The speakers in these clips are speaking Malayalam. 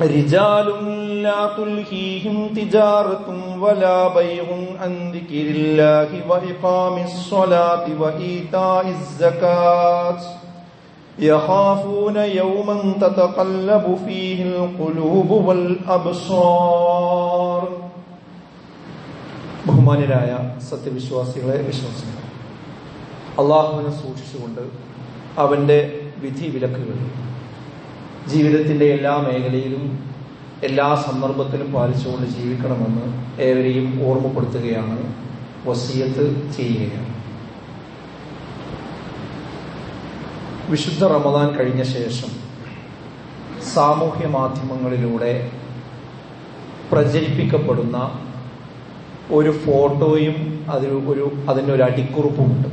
رجال لا تلهيهم تجارة ولا بيع عن ذكر الله وإقام الصلاة وإيتاء الزكاة يخافون يوما تتقلب فيه القلوب والأبصار ബഹുമാനരായ സത്യവിശ്വാസികളെ വിശ്വസിക്കുന്നു അള്ളാഹുവിനെ സൂക്ഷിച്ചുകൊണ്ട് അവന്റെ വിധി വിലക്കുകൾ ജീവിതത്തിന്റെ എല്ലാ മേഖലയിലും എല്ലാ സന്ദർഭത്തിലും പാലിച്ചുകൊണ്ട് ജീവിക്കണമെന്ന് ഏവരെയും ഓർമ്മപ്പെടുത്തുകയാണ്. വസീയത്ത് ചെയ്യുകയാണ്. വിശുദ്ധ റമദാൻ കഴിഞ്ഞ ശേഷം സാമൂഹ്യ മാധ്യമങ്ങളിലൂടെ പ്രചരിപ്പിക്കപ്പെടുന്ന ഒരു ഫോട്ടോയും അതിന് ഒരു അതിന്റെ ഒരു അടിക്കുറിപ്പുമുണ്ട്.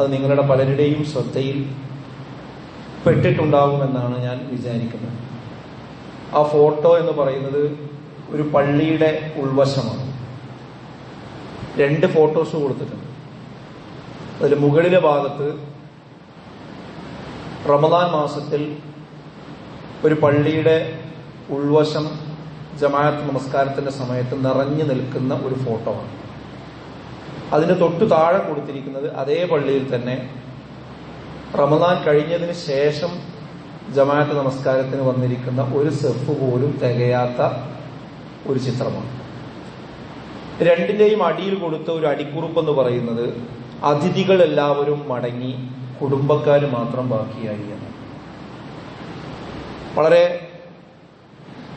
അത് നിങ്ങളുടെ പലരുടെയും ശ്രദ്ധയിൽ പെട്ടിട്ടുണ്ടാകുമെന്നാണ് ഞാൻ വിചാരിക്കുന്നത്. ആ ഫോട്ടോ എന്ന് പറയുന്നത് ഒരു പള്ളിയുടെ ഉൾവശമാണ്. രണ്ട് ഫോട്ടോസ് കൊടുത്തിട്ടുണ്ട്. അതിൽ മുകളിലെ ഭാഗത്ത് റമദാൻ മാസത്തിൽ ഒരു പള്ളിയുടെ ഉൾവശം ജമാഅത്ത് നമസ്കാരത്തിന്റെ സമയത്ത് നിറഞ്ഞു നിൽക്കുന്ന ഒരു ഫോട്ടോ ആണ്. അതിന് തൊട്ടു താഴെ കൊടുത്തിരിക്കുന്നത് അതേ പള്ളിയിൽ തന്നെ റമദാൻ കഴിഞ്ഞതിന് ശേഷം ജമാഅത്ത് നമസ്കാരത്തിന് വന്നിരിക്കുന്ന ഒരു സെഫ് പോലും തികയാത്ത ഒരു ചിത്രമാണ്. രണ്ടിന്റെയും അടിയിൽ കൊടുത്ത ഒരു അടിക്കുറിപ്പ് എന്ന് പറയുന്നത് അതിഥികൾ എല്ലാവരും മടങ്ങി കുടുംബക്കാർ മാത്രം ബാക്കിയായി എന്ന് വളരെ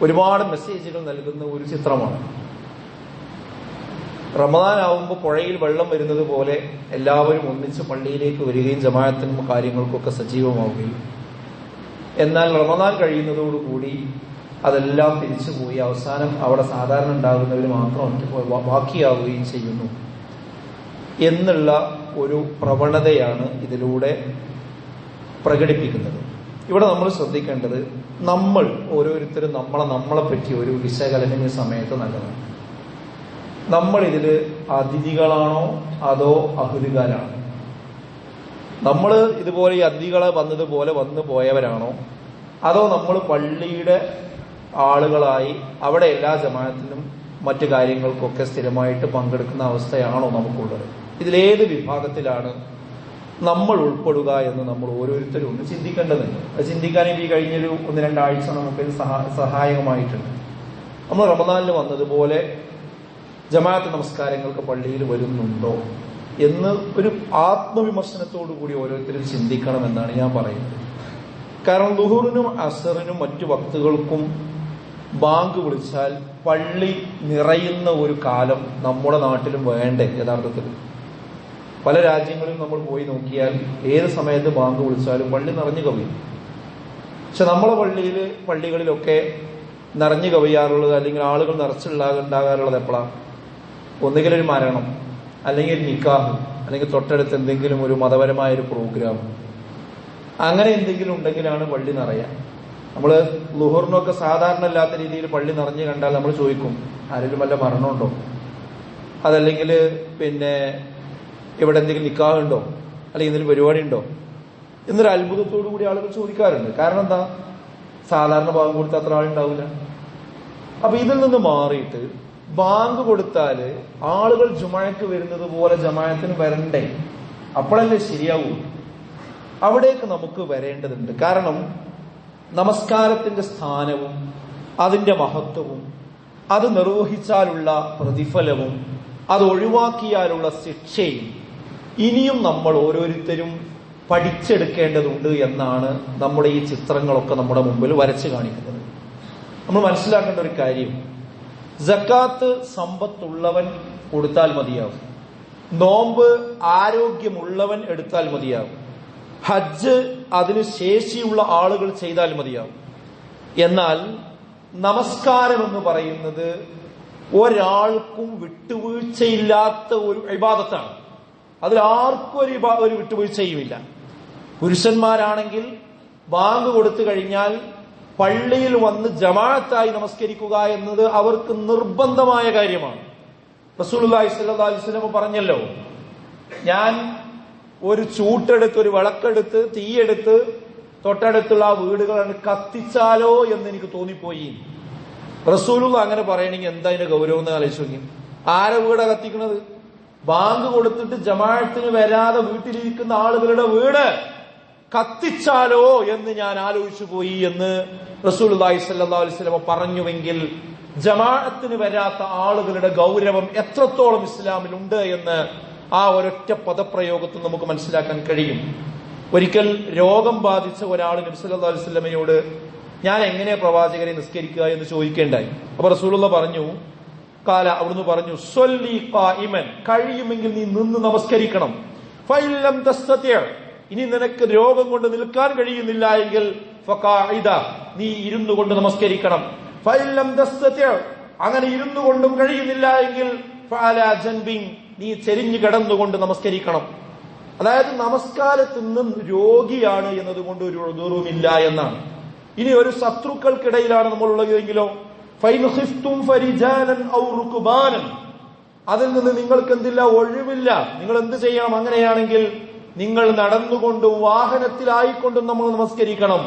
ഒരുപാട് മെസ്സേജുകൾ നൽകുന്ന ഒരു ചിത്രമാണ്. റമദാൻ ആവുമ്പോൾ പുഴയിൽ വെള്ളം വരുന്നത് പോലെ എല്ലാവരും ഒന്നിച്ച് പള്ളിയിലേക്ക് വരികയും ജമാഅത്തിനും കാര്യങ്ങൾക്കൊക്കെ സജീവമാവുകയും. എന്നാൽ റമദാൻ കഴിയുന്നതോടുകൂടി അതെല്ലാം തിരിച്ചുപോയി അവസാനം അവിടെ സാധാരണ ഉണ്ടാകുന്നവർ മാത്രം ബാക്കിയാവുകയും ചെയ്യുന്നു. എന്നുള്ള ഒരു പ്രവണതയാണ് ഇതിലൂടെ പ്രകടിപ്പിക്കുന്നത്. ഇവിടെ നമ്മൾ ശ്രദ്ധിക്കേണ്ടത് നമ്മൾ ഓരോരുത്തരും നമ്മളെ നമ്മളെ പറ്റി ഒരു വിശകലനം സമയത്ത് നല്ലതാണ് നമ്മൾ ഇതിൽ അതിഥികളാണോ അതോ അഹുതികാരാണോ? നമ്മൾ ഇതുപോലെ ഈ അതിഥികളെ വന്നതുപോലെ വന്നു പോയവരാണോ? അതോ നമ്മൾ പള്ളിയുടെ ആളുകളായി അവിടെ എല്ലാ ജമാനത്തിനും മറ്റു കാര്യങ്ങൾക്കൊക്കെ സ്ഥിരമായിട്ട് പങ്കെടുക്കുന്ന അവസ്ഥയാണോ നമുക്കുള്ളത്? ഇതിലേത് വിഭാഗത്തിലാണ് നമ്മൾ ഉൾപ്പെടുക എന്ന് നമ്മൾ ഓരോരുത്തരും ഒന്ന് ചിന്തിക്കേണ്ടതുണ്ട്. അത് ചിന്തിക്കാൻ ഈ കഴിഞ്ഞൊരു ഒന്ന് രണ്ടാഴ്ച നമുക്ക് സഹായകമായിട്ടുണ്ട്. നമ്മൾ റമദാനിൽ വന്നതുപോലെ ജമാഅത്ത് നമസ്കാരങ്ങൾക്ക് പള്ളിയിൽ വരുന്നുണ്ടോ എന്ന് ഒരു ആത്മവിമർശനത്തോടു കൂടി ഓരോരുത്തരും ചിന്തിക്കണമെന്നാണ് ഞാൻ പറയുന്നത്. കാരണം ദുഹൂറിനും അസറിനും മറ്റു വക്തുകൾക്കും ബാങ്ക് വിളിച്ചാൽ പള്ളി നിറയുന്ന ഒരു കാലം നമ്മുടെ നാട്ടിലും വേണ്ടേ യഥാർത്ഥത്തിൽ. പല രാജ്യങ്ങളിലും നമ്മൾ പോയി നോക്കിയാൽ ഏത് സമയത്ത് ബാങ്ക് വിളിച്ചാലും പള്ളി നിറഞ്ഞു കവിയും. പക്ഷെ നമ്മളെ പള്ളിയിൽ പള്ളികളിലൊക്കെ നിറഞ്ഞു കവിയാറുള്ളത് അല്ലെങ്കിൽ ആളുകൾ നിറച്ചുണ്ടാകാറുള്ളത് എപ്പോഴാണ് ഒന്നുകിൽ ഒരു മരണം അല്ലെങ്കിൽ ഒരു നിക്കാഹ് അല്ലെങ്കിൽ തൊട്ടടുത്ത് എന്തെങ്കിലും ഒരു മതപരമായ ഒരു പ്രോഗ്രാം അങ്ങനെ എന്തെങ്കിലും ഉണ്ടെങ്കിലാണ് പള്ളി നിറയുക നമ്മൾ ലുഹറിനൊക്കെ സാധാരണ അല്ലാത്ത രീതിയിൽ പള്ളി നിറഞ്ഞു കണ്ടാൽ നമ്മൾ ചോദിക്കും ആരെങ്കിലും വല്ല മരണമുണ്ടോ? അതല്ലെങ്കിൽ പിന്നെ ഇവിടെ എന്തെങ്കിലും നിക്കാഹ് ഉണ്ടോ? അല്ലെങ്കിൽ എന്തെങ്കിലും പരിപാടി ഉണ്ടോ? എന്നൊരു അത്ഭുതത്തോടു കൂടി ആളുകൾ ചോദിക്കാറുണ്ട്. കാരണം എന്താ? സാധാരണ ഭാഗം കൊടുത്ത അത്ര ആളുണ്ടാവില്ല. അപ്പൊ ഇതിൽ നിന്ന് മാറിയിട്ട് ബാങ്ക് കൊടുത്താൽ ആളുകൾ ജുമഴക്ക് വരുന്നത് പോലെ ജമായത്തിന് വരണ്ടേ? അപ്പോഴല്ലേ ശരിയാവൂ? അവിടേക്ക് നമുക്ക് വരേണ്ടതുണ്ട്. കാരണം നമസ്കാരത്തിന്റെ സ്ഥാനവും അതിന്റെ മഹത്വവും അത് നിർവഹിച്ചാലുള്ള പ്രതിഫലവും അത് ഒഴിവാക്കിയാലുള്ള ശിക്ഷയും ഇനിയും നമ്മൾ ഓരോരുത്തരും പഠിച്ചെടുക്കേണ്ടതുണ്ട് എന്നാണ് നമ്മുടെ ഈ ചിത്രങ്ങളൊക്കെ നമ്മുടെ മുമ്പിൽ വരച്ചു കാണിക്കുന്നത്. നമ്മൾ മനസ്സിലാക്കേണ്ട ഒരു കാര്യം ജക്കാത്ത് സമ്പത്തുള്ളവൻ കൊടുത്താൽ മതിയാവും. നോമ്പ് ആരോഗ്യമുള്ളവൻ എടുത്താൽ മതിയാവും. ഹജ്ജ് അതിന് ശേഷിയുള്ള ആളുകൾ ചെയ്താൽ മതിയാവും. എന്നാൽ നമസ്കാരം എന്ന് പറയുന്നത് ഒരാൾക്കും വിട്ടുവീഴ്ചയില്ലാത്ത ഒരു വിവാദത്താണ് അതിൽ ആർക്കും ഒരു ഒരു വിട്ടുവീഴ്ചയുമില്ല. പുരുഷന്മാരാണെങ്കിൽ ബാങ്ക് കൊടുത്തു കഴിഞ്ഞാൽ പള്ളിയിൽ വന്ന് ജമാഅത്തായി നമസ്കരിക്കുക എന്നത് അവർക്ക് നിർബന്ധമായ കാര്യമാണ്. അലൈഹി വസല്ലം പറഞ്ഞല്ലോ ഞാൻ ഒരു ചൂട്ടെടുത്ത് ഒരു വിളക്കെടുത്ത് തീയെടുത്ത് തൊട്ടടുത്തുള്ള ആ വീടുകളാണ് കത്തിച്ചാലോ എന്ന് എനിക്ക് തോന്നിപ്പോയി. റസൂലുള്ള അങ്ങനെ പറയണെങ്കിൽ എന്താ അതിന്റെ ഗൗരവം എന്ന് ആലോചിച്ചു ആരെ വീടാ കത്തിക്കുന്നത് ബാങ്ക് കൊടുത്തിട്ട് ജമാഴത്തിന് വരാതെ വീട്ടിലിരിക്കുന്ന ആളുകളുടെ വീട്. കത്തിച്ചാലോ എന്ന് ഞാൻ ആലോചിച്ചു പോയി എന്ന് റസൂൽ അലൈഹി വസല്ലം പറഞ്ഞുവെങ്കിൽ ജമാഅത്തിന് വരാത്ത ആളുകളുടെ ഗൗരവം എത്രത്തോളം ഇസ്ലാമിൽ ഉണ്ട് എന്ന് ആ ഒരൊറ്റ പദപ്രയോഗത്തിൽ നമുക്ക് മനസ്സിലാക്കാൻ കഴിയും. ഒരിക്കൽ രോഗം ബാധിച്ച ഒരാൾ നബി സല്ലല്ലാഹു അലൈഹി വസല്ലമയോട് ഞാൻ എങ്ങനെ പ്രവാചകരെ നിസ്കരിക്കുക? എന്ന് ചോദിക്കേണ്ടായി. അപ്പൊ റസൂലുള്ള പറഞ്ഞു കാല അവിടുന്ന് പറഞ്ഞു സ്വല്ലി കഴിയുമെങ്കിൽ നീ നിന്ന് നമസ്കരിക്കണം. ഫൈലം ഇനി നിനക്ക് രോഗം കൊണ്ട് നിൽക്കാൻ കഴിയുന്നില്ല എങ്കിൽ നീ ഇരുന്നു കൊണ്ട് നമസ്കരിക്കണം. അങ്ങനെ ഇരുന്നു കൊണ്ടും കഴിയുന്നില്ല എങ്കിൽ നീ ചെരിഞ്ഞു കിടന്നുകൊണ്ട് നമസ്കരിക്കണം. അതായത് നമസ്കാരത്തിൽ നിന്നും രോഗിയാണ് എന്നതുകൊണ്ട് ഒരു ഉദൂറുമില്ല എന്നാണ്. ഇനി ഒരു ശത്രുക്കൾക്കിടയിലാണ് നമ്മൾ ഉള്ളതെങ്കിലോ അതിൽ നിന്ന് നിങ്ങൾക്ക് എന്തില്ല ഒഴിവില്ല. നിങ്ങൾ എന്ത് ചെയ്യണം? അങ്ങനെയാണെങ്കിൽ നിങ്ങൾ നടന്നുകൊണ്ട് വാഹനത്തിലായിക്കൊണ്ടും നമ്മൾ നമസ്കരിക്കണം.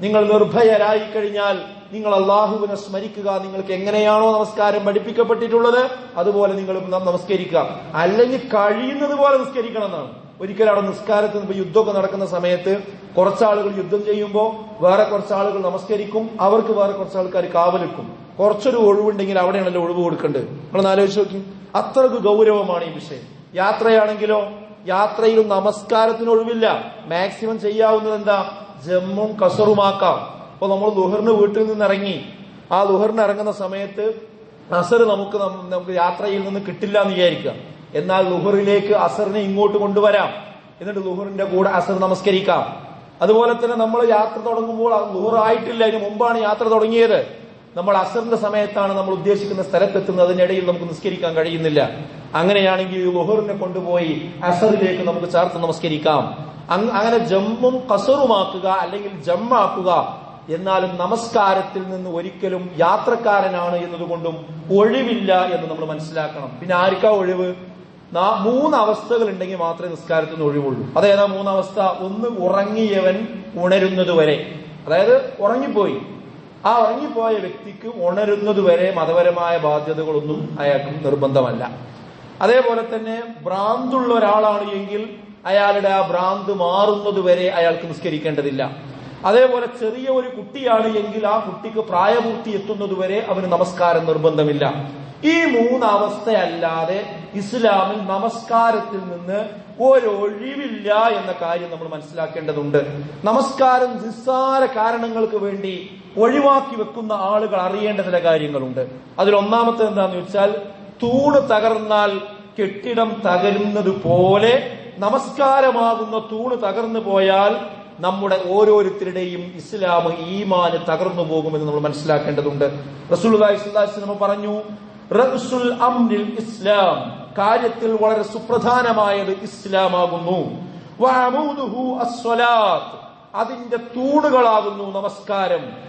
നിങ്ങൾ നിർഭയരായി കഴിഞ്ഞാൽ നിങ്ങൾ അള്ളാഹുവിനെ സ്മരിക്കുക. നിങ്ങൾക്ക് എങ്ങനെയാണോ നമസ്കാരം പഠിപ്പിക്കപ്പെട്ടിട്ടുള്ളത് അതുപോലെ നിങ്ങൾ നമസ്കരിക്കുക. അല്ലെങ്കിൽ കഴിയുന്നത് പോലെ നിസ്കരിക്കണം എന്നാണ്. ഒരിക്കലും അവിടെ നിസ്കാരത്തിൽ ഇപ്പൊ യുദ്ധമൊക്കെ നടക്കുന്ന സമയത്ത് കുറച്ചാളുകൾ യുദ്ധം ചെയ്യുമ്പോൾ വേറെ കുറച്ചാളുകൾ നമസ്കരിക്കും അവർക്ക് വേറെ കുറച്ച് ആൾക്കാർ കാവലിക്കും. കുറച്ചൊരു ഒഴിവുണ്ടെങ്കിൽ അവിടെയാണല്ലോ ഒഴിവ് കൊടുക്കേണ്ടത്. നമ്മൾ ആലോചിച്ച് നോക്കി. അത്രയ്ക്ക് ഗൗരവമാണ് ഈ വിഷയം. യാത്രയാണെങ്കിലോ യാത്രയിലും നമസ്കാരത്തിന് ഒഴിവില്ല. മാക്സിമം ചെയ്യാവുന്നത് എന്താ? ജമ്മും കസറുമാക്കാം അപ്പൊ നമ്മൾ ലുഹറിന് വീട്ടിൽ നിന്ന് ഇറങ്ങി ആ ലുഹറിന് ഇറങ്ങുന്ന സമയത്ത് അസർ നമുക്ക് നമുക്ക് യാത്രയിൽ നിന്ന് കിട്ടില്ല എന്ന് വിചാരിക്കുക. എന്നാൽ ലുഹറിലേക്ക് അസറിനെ ഇങ്ങോട്ട് കൊണ്ടുവരാം. എന്നിട്ട് ലുഹറിന്റെ കൂടെ അസർ നമസ്കരിക്കാം. അതുപോലെ തന്നെ നമ്മൾ യാത്ര തുടങ്ങുമ്പോൾ ലുഹർ ആയിട്ടില്ല അതിന് മുമ്പാണ് യാത്ര തുടങ്ങിയത്. നമ്മൾ അസറിന്റെ സമയത്താണ് നമ്മൾ ഉദ്ദേശിക്കുന്ന സ്ഥലത്തെത്തുന്നത് അതിനിടയിൽ നമുക്ക് നിസ്കരിക്കാൻ കഴിയുന്നില്ല. അങ്ങനെയാണെങ്കിൽ ലുഹറിനെ കൊണ്ടുപോയി അസറിലേക്ക് നമുക്ക് ചേർത്ത് നമസ്കരിക്കാം. അങ് അങ്ങനെ ജമ്മും കസറുമാക്കുക അല്ലെങ്കിൽ ജമ്മാക്കുക എന്നാലും നമസ്കാരത്തിൽ നിന്ന് ഒരിക്കലും യാത്രക്കാരനാണ് എന്നതുകൊണ്ടും ഒഴിവില്ല എന്ന് നമ്മൾ മനസ്സിലാക്കണം. പിന്നെ ആർക്കാ ഒഴിവ്? മൂന്ന് അവസ്ഥകൾ ഉണ്ടെങ്കിൽ മാത്രമേ നിസ്കാരത്തിൽ നിന്ന് ഒഴിവുള്ളൂ. അതേതാ മൂന്നവസ്ഥ? ഒന്ന് ഉറങ്ങിയവൻ ഉണരുന്നത് വരെ അതായത് ഉറങ്ങിപ്പോയി. ആ ഉറങ്ങിപ്പോയ വ്യക്തിക്ക് ഉണരുന്നത് വരെ മതപരമായ ബാധ്യതകളൊന്നും അയാൾക്ക് നിർബന്ധമല്ല. അതേപോലെ തന്നെ ഭ്രാന്തുള്ള ഒരാളാണ് എങ്കിൽ അയാളുടെ ആ ഭ്രാന്ത് മാറുന്നത് വരെ അയാൾക്ക് നിസ്കരിക്കേണ്ടതില്ല. അതേപോലെ ചെറിയ ഒരു കുട്ടിയാണ് എങ്കിൽ ആ കുട്ടിക്ക് പ്രായപൂർത്തി എത്തുന്നതുവരെ അവന് നമസ്കാരം നിർബന്ധമില്ല. ഈ മൂന്നവസ്ഥയല്ലാതെ ഇസ്ലാമിൽ നമസ്കാരത്തിൽ നിന്ന് ഒരൊഴിവില്ല എന്ന കാര്യം നമ്മൾ മനസ്സിലാക്കേണ്ടതുണ്ട്. നമസ്കാരം നിസ്സാര കാരണങ്ങൾക്ക് വേണ്ടി ഒഴിവാക്കി വെക്കുന്ന ആളുകൾ അറിയേണ്ട ചില കാര്യങ്ങളുണ്ട്. അതിൽ ഒന്നാമത്തെ എന്താന്ന് വെച്ചാൽ തൂണ് തകർന്നാൽ കെട്ടിടം തകരുന്നത് പോലെ നമസ്കാരമാകുന്ന തൂണ് തകർന്നു പോയാൽ നമ്മുടെ ഓരോരുത്തരുടെയും ഇസ്ലാം ഈമാന് തകർന്നു പോകുമെന്ന് നമ്മൾ മനസ്സിലാക്കേണ്ടതുണ്ട്. റസൂൽ പറഞ്ഞു റസുൽ ഇസ്ലാം കാര്യത്തിൽ വളരെ സുപ്രധാനമായത് ഇസ്ലാമാകുന്നു. അതിന്റെ തൂണുകളാകുന്നു നമസ്കാരം.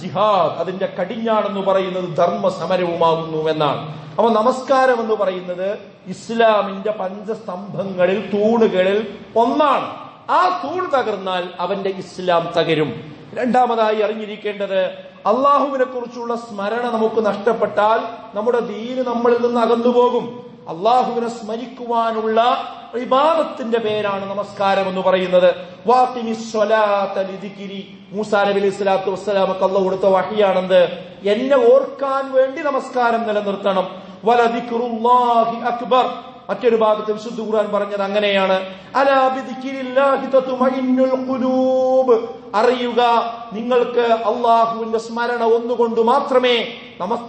ജിഹാദ് അതിന്റെ കടിഞ്ഞാണെന്ന് പറയുന്നത് ധർമ്മ സമരവുമാകുന്നു എന്നാണ് അപ്പൊ നമസ്കാരം എന്ന് പറയുന്നത് ഇസ്ലാമിന്റെ പഞ്ചസ്തംഭങ്ങളിൽ തൂണുകളിൽ ഒന്നാണ്. ആ തൂൺ തകർന്നാൽ അവന്റെ ഇസ്ലാം തകരും. രണ്ടാമതായി അറിഞ്ഞിരിക്കേണ്ടത് അള്ളാഹുവിനെ കുറിച്ചുള്ള സ്മരണ നമുക്ക് നഷ്ടപ്പെട്ടാൽ നമ്മുടെ ദീന് നമ്മളിൽ നിന്ന് അകന്നുപോകും. അള്ളാഹുവിനെ സ്മരിക്കുവാനുള്ള ഇബാദത്തിന്റെ പേരാണ് നമസ്കാരം എന്ന് പറയുന്നത് മൂസാ നബി അലൈഹി സ്വലാത്തു വസ്സലാമക്ക് അള്ള കൊടുത്ത വഹിയാണെന്ത്? എന്നെ ഓർക്കാൻ വേണ്ടി നമസ്കാരം നിലനിർത്തണം. വലദിക്റുല്ലാഹി അക്ബർ. മറ്റൊരു ഭാഗത്ത് വിശുദ്ധ ഖുർആൻ പറഞ്ഞത് അങ്ങനെയാണ്. അറിയുക നിങ്ങൾക്ക് അള്ളാഹുവിന്റെ സ്മരണ ഒന്നുകൊണ്ട് മാത്രമേ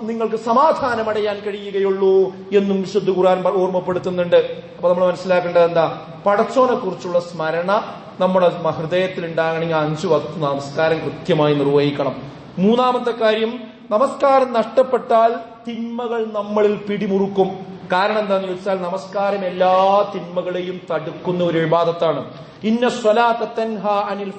നിങ്ങൾക്ക് സമാധാനം അടയാൻ കഴിയുകയുള്ളൂ എന്നും വിശുദ്ധ ഖുർആൻ ഓർമ്മപ്പെടുത്തുന്നുണ്ട്. അപ്പൊ നമ്മൾ മനസ്സിലാക്കേണ്ടത് എന്താ? പടച്ചോനെ കുറിച്ചുള്ള സ്മരണ നമ്മുടെ ഹൃദയത്തിൽ ഉണ്ടാകണമെങ്കിൽ അഞ്ചു വക്ത് നമസ്കാരം കൃത്യമായി നിർവഹിക്കണം. മൂന്നാമത്തെ കാര്യം നമസ്കാരം നഷ്ടപ്പെട്ടാൽ തിന്മകൾ നമ്മളിൽ പിടിമുറുക്കും. കാരണം എന്താണെന്ന് വെച്ചാൽ നമസ്കാരം എല്ലാ തിന്മകളെയും തടുക്കുന്ന ഒരു വിവാദത്താണ് ഇന്ന അനിൽ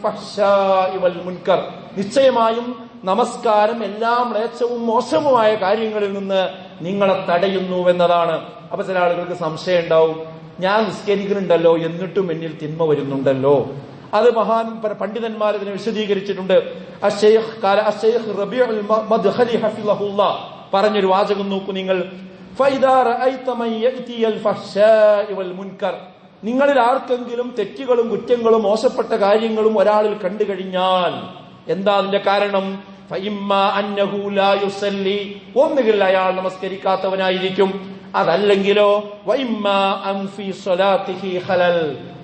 ഇവൽ വൽ മുൻകർ. നിശ്ചയമായും നമസ്കാരം എല്ലാ മ്ലേച്ഛവും മോശവുമായ കാര്യങ്ങളിൽ നിന്ന് നിങ്ങളെ തടയുന്നു എന്നതാണ്. അപ്പൊ ചില ആളുകൾക്ക് സംശയം ഉണ്ടാവും. ഞാൻ നിസ്കരിക്കുന്നുണ്ടല്ലോ എന്നിട്ടും എന്നിൽ തിന്മ വരുന്നുണ്ടല്ലോ. അത് മഹാൻ പണ്ഡിതന്മാർ ഇതിനെ വിശദീകരിച്ചിട്ടുണ്ട്. അഷേഖ് പറഞ്ഞൊരു വാചകം നോക്കൂ നിങ്ങൾ. നിങ്ങളിൽ ആർക്കെങ്കിലും തെറ്റുകളും കുറ്റങ്ങളും മോശപ്പെട്ട കാര്യങ്ങളും ഒരാളിൽ കണ്ടു കഴിഞ്ഞാൽ എന്താ അതിന്റെ കാരണം? ഒന്നുകിൽ അയാൾ നമസ്കരിക്കാത്തവനായിരിക്കും. അതല്ലെങ്കിലോ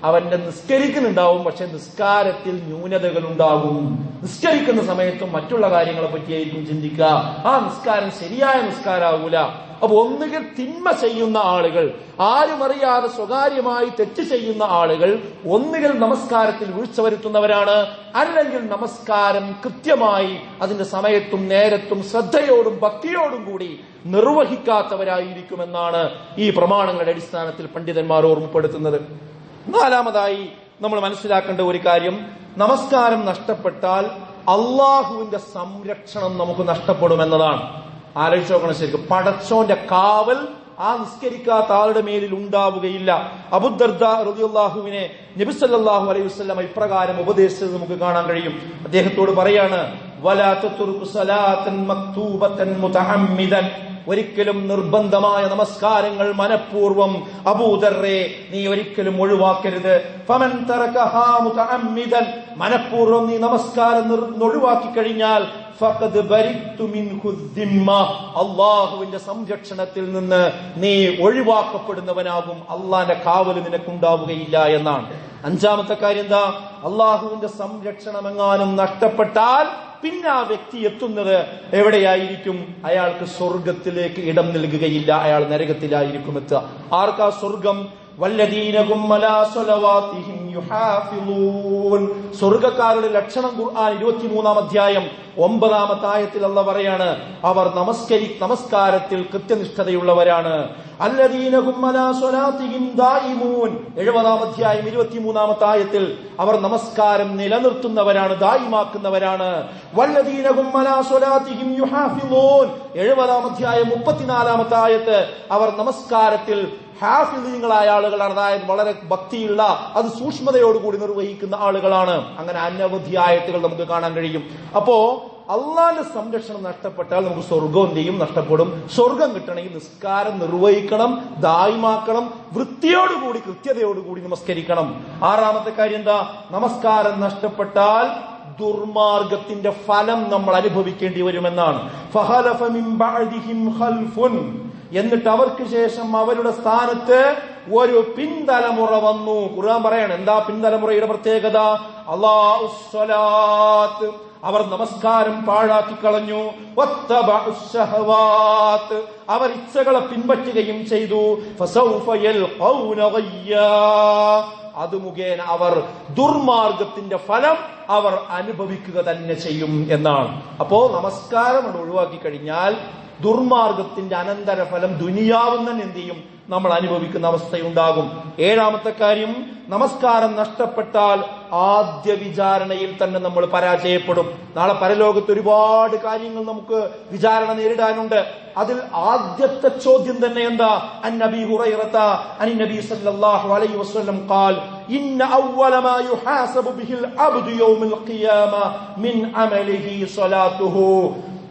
അവന്റെ നിസ്കരിക്കുന്നുണ്ടാവും പക്ഷെ നിസ്കാരത്തിൽ ന്യൂനതകൾ ഉണ്ടാകും നിസ്കരിക്കുന്ന സമയത്തും മറ്റുള്ള കാര്യങ്ങളെ പറ്റിയായിരിക്കും ചിന്തിക്കുക. ആ നിസ്കാരം ശരിയായ നിസ്കാരാവൂല. അപ്പൊ ഒന്നുകിൽ തിന്മ ചെയ്യുന്ന ആളുകൾ ആരും അറിയാതെ സ്വകാര്യമായി തെറ്റ് ചെയ്യുന്ന ആളുകൾ ഒന്നുകിൽ നമസ്കാരത്തിൽ വീഴ്ച വരുത്തുന്നവരാണ് അല്ലെങ്കിൽ നമസ്കാരം കൃത്യമായി അതിന്റെ സമയത്തും നേരത്തും ശ്രദ്ധയോടും ഭക്തിയോടും കൂടി നിർവഹിക്കാത്തവരായിരിക്കുമെന്നാണ് ഈ പ്രമാണങ്ങളുടെ അടിസ്ഥാനത്തിൽ പണ്ഡിതന്മാർ ഓർമ്മപ്പെടുത്തുന്നത്. നാലാമതായി നമ്മൾ മനസ്സിലാക്കേണ്ട ഒരു കാര്യം നമസ്കാരം നഷ്ടപ്പെട്ടാൽ അള്ളാഹുവിന്റെ സംരക്ഷണം നമുക്ക് നഷ്ടപ്പെടുമെന്നതാണ്. ആലോചിച്ച് നോക്കണം ശരിക്കും. പടച്ചോന്റെ കാവൽ ആ നിസ്കരിക്കാത്ത ആളുടെ മേലിൽ ഉണ്ടാവുകയില്ല. അബുദർദ നബിസല്ലാഹു അലൈഹി വസ്ലം ഇപ്രകാരം ഉപദേശിച്ചത് നമുക്ക് കാണാൻ കഴിയും. അദ്ദേഹത്തോട് പറയാണ് ഒരിക്കലും നിർബന്ധമായ നമസ്കാരങ്ങൾ മനഃപൂർവം അബൂദർറെ നീ ഒരിക്കലും ഒഴിവാക്കരുത്. ഫമൻ തറകഹാ മുതഅമ്മിദൻ. മനഃപൂർവം നീ നമസ്കാരം ഒഴിവാക്കി കഴിഞ്ഞാൽ അള്ളാഹുവിന്റെ സംരക്ഷണത്തിൽ നിന്ന് നീ ഒഴിവാക്കപ്പെടുന്നവനാകും. അള്ളാന്റെ കാവൽ നിനക്കുണ്ടാവുകയില്ല എന്നാണ്. അഞ്ചാമത്തെ കാര്യം എന്താ? അള്ളാഹുവിന്റെ സംരക്ഷണം എങ്ങാനും നഷ്ടപ്പെട്ടാൽ പിന്നെ ആ വ്യക്തി എത്തുന്നത് എവിടെയായിരിക്കും? അയാൾക്ക് സ്വർഗത്തിലേക്ക് ഇടം നൽകുകയില്ല. അയാൾ നരകത്തിലായിരിക്കും എത്തുക. ആർക്കാ സ്വർഗം സ്വർഗക്കാരുടെ ലക്ഷണം ഖുർആൻ ഇരുപത്തിമൂന്നാം അധ്യായം ഒമ്പതാമത്തെ ആയത്തിൽ അല്ല പറയാണ് അവർ നമസ്കരി നമസ്കാരത്തിൽ കൃത്യനിഷ്ഠതയുള്ളവരാണ്. എഴുപതാം അധ്യായം ഇരുപത്തിമൂന്നാമത്തെ ആയത്തിൽ അവർ നമസ്കാരം നിലനിർത്തുന്നവരാണ് ദായിമാക്കുന്നവരാണ്. എഴുപതാം അധ്യായം മുപ്പത്തിനാലാമത്തെ ആയത്ത് അവർ നമസ്കാരത്തിൽ ഹാഫിദീങ്ങളായ ആളുകളാണ്. അതായത് വളരെ ഭക്തിയുള്ള അത് സൂക്ഷ്മതയോടുകൂടി നിർവഹിക്കുന്ന ആളുകളാണ്. അങ്ങനെ അനവധി ആയത്തുകൾ നമുക്ക് കാണാൻ കഴിയും. അപ്പോ അള്ളാന്റെ സംരക്ഷണം നഷ്ടപ്പെട്ടാൽ നമുക്ക് സ്വർഗം എന്തെയും നഷ്ടപ്പെടും. സ്വർഗം കിട്ടണമെങ്കിൽ നിസ്കാരം നിർവഹിക്കണം ദായിമാക്കണം വൃത്തിയോടുകൂടി കൃത്യതയോടുകൂടി നമസ്കരിക്കണം. ആറാമത്തെ കാര്യം എന്താ? നമസ്കാരം നഷ്ടപ്പെട്ടാൽ ദുർമാർഗത്തിന്റെ ഫലം നമ്മൾ അനുഭവിക്കേണ്ടി വരുമെന്നാണ്. എന്നിട്ട് അവർക്ക് ശേഷം അവരുടെ സ്ഥാനത്ത് ഒരു പിന്തലമുറ വന്നു. ഖുർആൻ പറയാണ് എന്താ പിന്തലമുറയുടെ പ്രത്യേകത? അള്ളാഹുസ്വലാത്ത് അവർ നമസ്കാരം പാഴാക്കി കളഞ്ഞു. അവർ ഇച്ഛകളെ പിൻപറ്റുകയും ചെയ്തു. അത് മുഖേന അവർ ദുർമാർഗത്തിന്റെ ഫലം അവർ അനുഭവിക്കുക തന്നെ ചെയ്യും എന്നാണ്. അപ്പോ നമസ്കാരം ഒഴിവാക്കി കഴിഞ്ഞാൽ ദുർമാർഗത്തിന്റെ അനന്തരഫലം ദുനിയാവും തന്നെ എന്ത് ചെയ്യും? നമ്മൾ അനുഭവിക്കുന്ന അവസ്ഥയുണ്ടാകും. ഏഴാമത്തെ കാര്യം നമസ്കാരം നഷ്ടപ്പെട്ടാൽ ആദ്യ വിചാരണയിൽ തന്നെ നമ്മൾ പരാജയപ്പെടും. നാളെ പരലോകത്ത് ഒരുപാട് കാര്യങ്ങൾ നമുക്ക് വിചാരണ നേരിടാനുണ്ട്. അതിൽ ആദ്യത്തെ ചോദ്യം തന്നെ എന്താ? അന്നബി ഹുറൈറത്ത അനി നബി സല്ലല്ലാഹു അലൈഹി വസല്ലം ഖാൽ ഇന്ന അവ്വല യുഹാസബു ബിഹിൽ അബ്ദു യൗമിൽ ഖിയാമ മിൻ അമലിഹി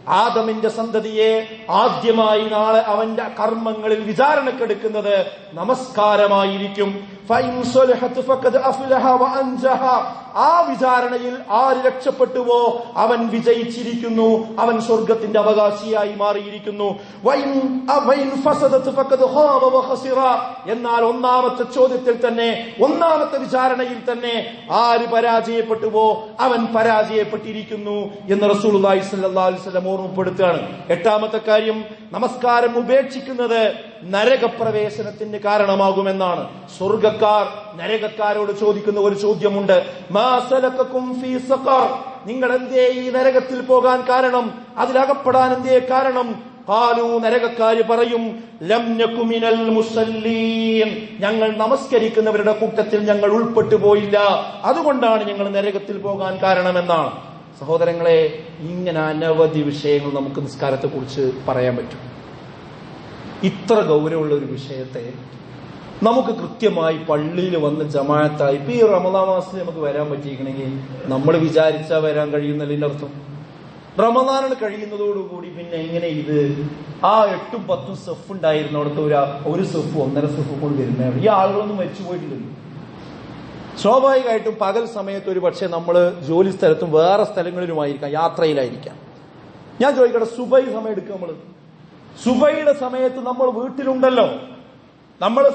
ആദമിന്റെ സന്തതിയെ ആദ്യമായി നാളെ അവന്റെ കർമ്മങ്ങളിൽ വിചാരണക്കെടുക്കുന്നത് നമസ്കാരമായിരിക്കും. ആ വിചാരണയിൽ ആര് രക്ഷപ്പെട്ടുവോ? അവൻ വിജയിച്ചിരിക്കുന്നു. അവൻ സ്വർഗത്തിന്റെ അവകാശിയായി മാറിയിരിക്കുന്നു. എന്നാൽ ഒന്നാമത്തെ ചോദ്യത്തിൽ തന്നെ ഒന്നാമത്തെ വിചാരണയിൽ തന്നെ ആര് പരാജയപ്പെട്ടുവോ? അവൻ പരാജയപ്പെട്ടിരിക്കുന്നു എന്ന് സ്വല്ലല്ലാഹു അലൈഹി വസല്ലം ഓർമ്മപ്പെടുത്തുകയാണ്. എട്ടാമത്തെ കാര്യം നമസ്കാരം ഉപേക്ഷിക്കുന്നത് നരകപ്രവേശനത്തിന് കാരണമാകുമെന്നാണ്. സ്വർഗക്കാർ നരകക്കാരോട് ചോദിക്കുന്ന ഒരു ചോദ്യമുണ്ട്. നിങ്ങൾ എന്തേ ഈ നരകത്തിൽ പോകാൻ കാരണം? അതിലകപ്പെടാൻ എന്തേ കാരണം? കാലു നരകക്കാര് പറയും ഞങ്ങൾ നമസ്കരിക്കുന്നവരുടെ കൂട്ടത്തിൽ ഞങ്ങൾ ഉൾപ്പെട്ടു പോയില്ല. അതുകൊണ്ടാണ് ഞങ്ങൾ നരകത്തിൽ പോകാൻ കാരണമെന്നാണ്. സഹോദരങ്ങളെ ഇങ്ങനെ അനവധി വിഷയങ്ങൾ നമുക്ക് നിസ്കാരത്തെ കുറിച്ച് പറയാൻ പറ്റും. ഇത്ര ഗൗരവമുള്ള ഒരു വിഷയത്തെ നമുക്ക് കൃത്യമായി പള്ളിയിൽ വന്ന് ജമാഅത്തായി ഇപ്പൊ ഈ റമദാ മാസത്തിൽ നമുക്ക് വരാൻ പറ്റിയിരിക്കണമെങ്കിൽ നമ്മൾ വിചാരിച്ചാൽ വരാൻ കഴിയുന്നതിന്റെ അർത്ഥം. റമദാനിൽ കഴിയുന്നതോടുകൂടി പിന്നെ എങ്ങനെ ഇത് ആ എട്ടും പത്തും സെഫ് ഉണ്ടായിരുന്നിടത്ത് ഒരു ഒരു സെഫ് ഒന്നര സെഫ് കൊണ്ട് വരുന്നതാണ് ഈ ആളുകളൊന്നും മരിച്ചു പോയിട്ടില്ലല്ലോ. സ്വാഭാവികമായിട്ടും പകൽ സമയത്ത് ഒരു പക്ഷേ നമ്മൾ ജോലി സ്ഥലത്തും വേറെ സ്ഥലങ്ങളിലുമായിരിക്കാം യാത്രയിലായിരിക്കാം. ഞാൻ ചോദിക്കട്ടെ സുബൈ സമയം എടുക്കുക നമ്മൾ സുബൈയുടെ സമയത്ത് നമ്മൾ വീട്ടിലുണ്ടല്ലോ. നമ്മൾ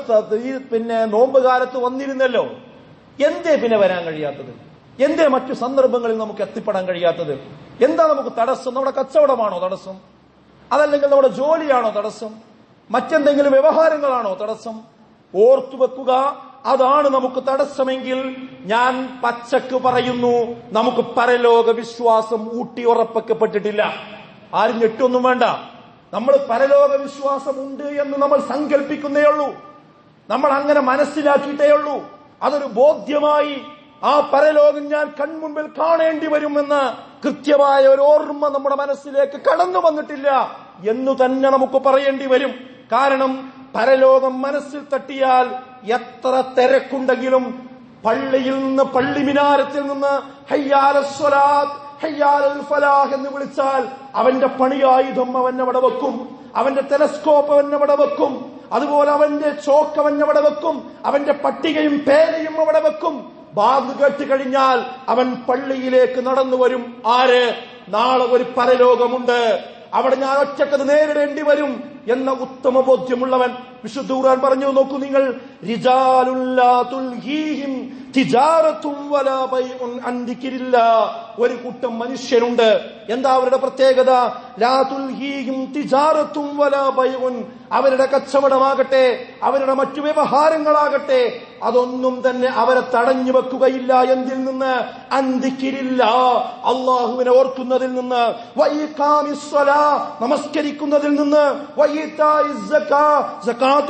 പിന്നെ നോമ്പ് കാലത്ത് വന്നിരുന്നല്ലോ. എന്തേ പിന്നെ വരാൻ കഴിയാത്തത്? എന്തേ മറ്റു സന്ദർഭങ്ങളിൽ നമുക്ക് എത്തിപ്പെടാൻ കഴിയാത്തത്? എന്താ നമുക്ക് തടസ്സം? നമ്മുടെ കച്ചവടമാണോ തടസ്സം? അതല്ലെങ്കിൽ നമ്മുടെ ജോലിയാണോ തടസ്സം? മറ്റെന്തെങ്കിലും വ്യവഹാരങ്ങളാണോ തടസ്സം? ഓർത്തു വെക്കുക അതാണ് നമുക്ക് തടസ്സമെങ്കിൽ ഞാൻ പച്ചക്ക് പറയുന്നു നമുക്ക് പരലോക വിശ്വാസം ഊട്ടി ഉറപ്പിക്കപ്പെട്ടിട്ടില്ല. ആരും ഞെട്ടൊന്നും വേണ്ട. നമ്മൾ പരലോക വിശ്വാസം ഉണ്ട് എന്ന് നമ്മൾ സങ്കല്പിക്കുന്നേയുള്ളൂ നമ്മൾ അങ്ങനെ മനസ്സിലാക്കിയിട്ടേയുള്ളൂ അതൊരു ബോധ്യമായി ആ പരലോകം ഞാൻ കൺമുമ്പിൽ കാണേണ്ടി വരുമെന്ന് കൃത്യമായ ഒരു ഓർമ്മ നമ്മുടെ മനസ്സിലേക്ക് കടന്നു വന്നിട്ടില്ല എന്ന് തന്നെ നമുക്ക് പറയേണ്ടി വരും. കാരണം പരലോകം മനസ്സിൽ തട്ടിയാൽ എത്ര തിരക്കുണ്ടെങ്കിലും പള്ളിയിൽ നിന്ന് പള്ളി മിനാരത്തിൽ നിന്ന് ഹയ്യാല സ്വലാത്ത് ഹയ്യാലൽ ഫലാഹ് എന്ന് വിളിച്ചാൽ അവന്റെ പണിയായുധം അവൻ അവിടെ വെക്കും. അവന്റെ ടെലസ്കോപ്പ് അവൻ അവിടെ വെക്കും. അതുപോലെ അവന്റെ ചോക്ക് അവൻ അവിടെ വെക്കും. അവന്റെ പട്ടികയും പേനയും അവിടെ വെക്കും. ബാഗ് കേട്ട് കഴിഞ്ഞാൽ അവൻ പള്ളിയിലേക്ക് നടന്നു വരും. ആര്? നാളെ ഒരു പരലോകമുണ്ട്. അവിടെ ഞാൻ ഒറ്റക്കത് നേരിടേണ്ടി വരും എന്ന ഉത്തമ ബോധ്യമുള്ളവൻ വിശുദ്ധ ഖുർആൻ പറഞ്ഞു. നോക്കൂ നിങ്ങൾ. ഒരു കൂട്ടം മനുഷ്യരുണ്ട്. എന്താ അവരുടെ പ്രത്യേകത. അവരുടെ കച്ചവടമാകട്ടെ അവരുടെ മറ്റു വ്യവഹാരങ്ങളാകട്ടെ അതൊന്നും തന്നെ അവരെ തടഞ്ഞു വെക്കുകയില്ല എന്തിൽ നിന്ന്? അന്തിക്കിരില്ല അള്ളാഹുവിനെ ഓർക്കുന്നതിൽ നിന്ന്. നമസ്കരിക്കുന്നതിൽ നിന്ന്.